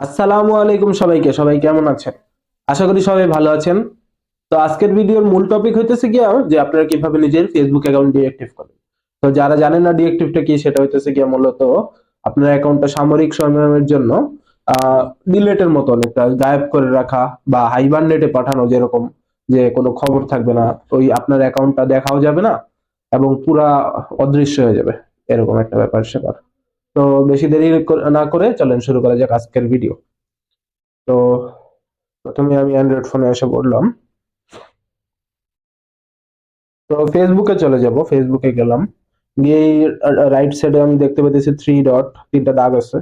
আসসালামু আলাইকুম সবাইকে, সবাই কেমন আছেন? আশা করি সবাই ভালো আছেন। তো আজকের ভিডিওর মূল টপিক হইতেছে কি যে আপনারা কীভাবে নিজের ফেসবুক অ্যাকাউন্ট ডিঅ্যাক্টিভ করবেন। তো যারা জানেন না ডিঅ্যাক্টিভটা কি, সেটা হইতেছে কি মূলত আপনার অ্যাকাউন্টটা সামরিক সময়ের জন্য ডিলেটের মতন একটা গায়েব করে রাখা বা হাইবারনেটে পাঠানো যেরকম যে কোনো খবর থাকবে না, ওই আপনার অ্যাকাউন্টটা দেখাও যাবে না এবং পুরা অদৃশ্য হয়ে যাবে, এরকম একটা ব্যাপার স্যাপার তো বেশি দেরি না করে চলেন শুরু করা যাক আজকের ভিডিও তো প্রথমে আমি অ্যান্ড্রয়েড ফোনে এসে পড়লাম। তো ফেসবুকে চলে যাব। ফেসবুকে গেলাম। গিয়ে রাইট সাইডে আমি দেখতে পেতেছি থ্রি ডট তিনটা দাগ আছে।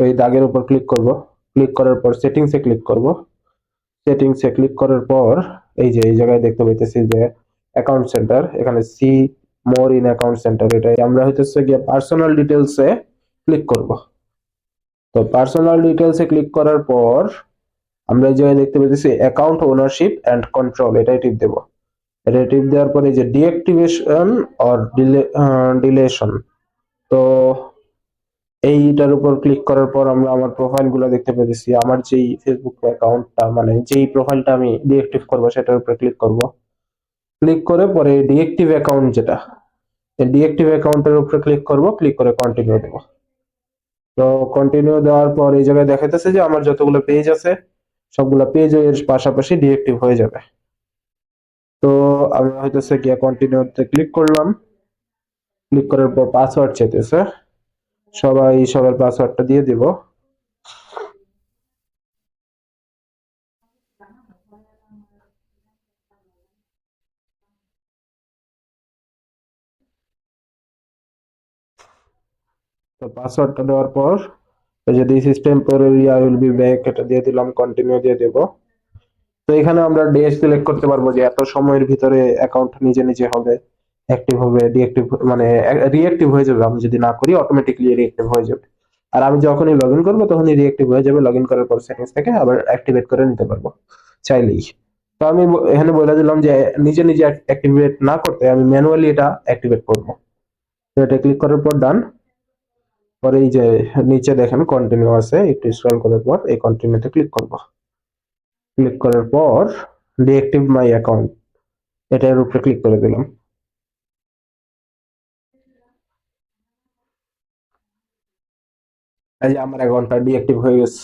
তো এই দাগের উপর ক্লিক করব। ক্লিক করার পর সেটিংসে ক্লিক করব। সেটিংসে ক্লিক করার পর এই যে, এই জায়গায় দেখতে পাইতেছি যে অ্যাকাউন্ট সেন্টার এখানে see more in account centre এটাই। আমরা হইতেছে গিয়ে পার্সোনাল ডিটেলসে ক্লিক করব। তো পার্সোনাল ডিটেলসে ক্লিক করার পর আমরা যে দেখতে পেতেছি অ্যাকাউন্ট ওনারশিপ অ্যান্ড কন্ট্রোল এটাই টিপ দেব। এটা টিপ দেওয়ার পরে যে ডিঅ্যাক্টিভেশন অর ডিলেশন তো এইটার উপর ক্লিক করার পর আমরা আমার প্রোফাইলগুলো দেখতে পেতেছি। আমার যেই ফেসবুক অ্যাকাউন্টটা মানে যেই প্রোফাইলটা আমি ডিঅ্যাক্টিভ করব, সেটার উপরে ক্লিক করব। ক্লিক করে পরে ডিঅ্যাক্টিভ অ্যাকাউন্ট যেটা ডিঅ্যাক্টিভ অ্যাকাউন্টের উপরে ক্লিক করব ক্লিক করে কন্টিনিউ দেব। তো কন্টিনিউ দেওয়ার পর এই জায়গায় দেখাইতেছে যে আমার যতগুলো পেজ আছে, সবগুলো পেজ এর পাশাপাশি ডিএক্টিভ হয়ে যাবে। তো আমি হইতেছে গিয়ে কন্টিনিউতে ক্লিক করলাম। ক্লিক করার পর পাসওয়ার্ড চাইতেছে। সবাই সবার পাসওয়ার্ডটা দিয়ে দিব। তো পাসওয়ার্ডটা দেওয়ার পর যে this is temporary I will be back এটা দিয়ে দিলাম কন্টিনিউ দিয়ে দেব। তো এখানে আমরা ডে সিলেক্ট করতে পারব যে এত সময়ের ভিতরে অ্যাকাউন্ট নিজে নিজে হবে অ্যাক্টিভ হবে ডিঅ্যাক্টিভ মানে রিঅ্যাক্টিভ হয়ে যাবে। আমি যদি না করি অটোমেটিকলি রিঅ্যাক্টিভ হয়ে যাবে। আর আমি যখনই লগ ইন করব, তখনই রিঅ্যাক্টিভ হয়ে যাবে। লগ ইন করার পর সেটিংস থেকে আবার অ্যাক্টিভেট করে নিতে পারব, চাইলেই। তো আমি এখানে বলে দিলাম যে নিজে নিজে অ্যাক্টিভেট না করতে আমি ম্যানুয়ালি এটা অ্যাক্টিভেট করব। তো এটা ক্লিক করার পর ডান পরে এই যে নিচে দেখেন কন্টিনিউ আছে, একটু স্ক্রল করার পর এই কন্টিনিউতে ক্লিক করব। ক্লিক করার পর ডিঅ্যাক্টিভ মাই অ্যাকাউন্ট এটার উপরে ক্লিক করে দিলাম। এই যে আমার অ্যাকাউন্টটা ডিঅ্যাক্টিভ হয়ে গেছে।